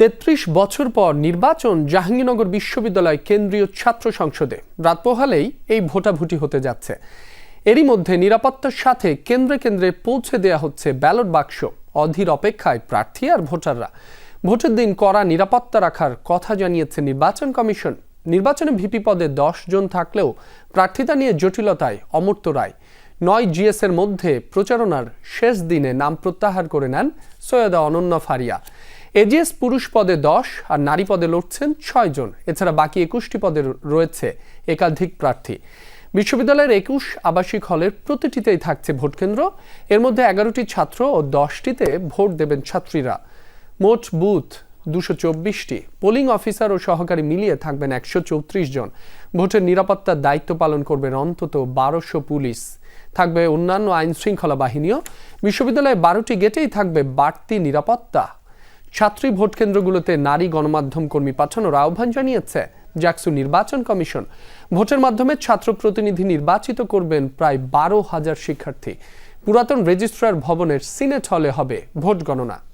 তেত্রিশ বছর পর নির্বাচন জাহাঙ্গীরনগর বিশ্ববিদ্যালয় কেন্দ্রীয় ছাত্র সংসদে। রাত পোহালেই এই ভোটাভুটি হতে যাচ্ছে। এরই মধ্যে নিরাপত্তার সাথে কেন্দ্রে কেন্দ্রে পৌঁছে দেয়া হচ্ছে ব্যালট বাক্স। অধীর অপেক্ষায় প্রার্থী আর ভোটাররা। ভোটের দিন কড়া নিরাপত্তা রাখার কথা জানিয়েছে নির্বাচন কমিশন। নির্বাচনে ভিপি পদে দশ জন থাকলেও প্রার্থিতা নিয়ে জটিলতায় অমর্ত রায়। নয় জিএস এর মধ্যে প্রচারণার শেষ দিনে নাম প্রত্যাহার করে নেন সৈয়দা অনন্যা ফারিয়া। এজিএস পুরুষ পদে দশ আর নারী পদে লড়ছেন ছয় জন। এছাড়া বাকি একুশটি পদে রয়েছে একাধিক প্রার্থী। বিশ্ববিদ্যালয়ের একুশ আবাসিক হলের প্রতিটিতেই থাকছে ভোটকেন্দ্র এর মধ্যে এগারোটি ছাত্র ও দশটিতে ভোট দেবেন ছাত্রীরা। মোট বুথ দুশো চব্বিশটি। পোলিং অফিসার ও সহকারী মিলিয়ে থাকবেন একশো চৌত্রিশ জন। ভোটের নিরাপত্তার দায়িত্ব পালন করবেন অন্তত বারোশো পুলিশ। থাকবে অন্যান্য আইন শৃঙ্খলা বাহিনীও। বিশ্ববিদ্যালয়ে বারোটি গেটেই থাকবে বাড়তি নিরাপত্তা। ছাত্রী ভোট কেন্দ্রগুলোতে নারী গণমাধ্যম কর্মী পাঠানোর আহ্বান জানিয়েছে জাকসু নির্বাচন কমিশন। ভোটের মাধ্যমে ছাত্র প্রতিনিধি নির্বাচিত করবেন প্রায় বারো হাজার শিক্ষার্থী। পুরাতন রেজিস্ট্রার ভবনের সিনেট হলে হবে ভোট গণনা।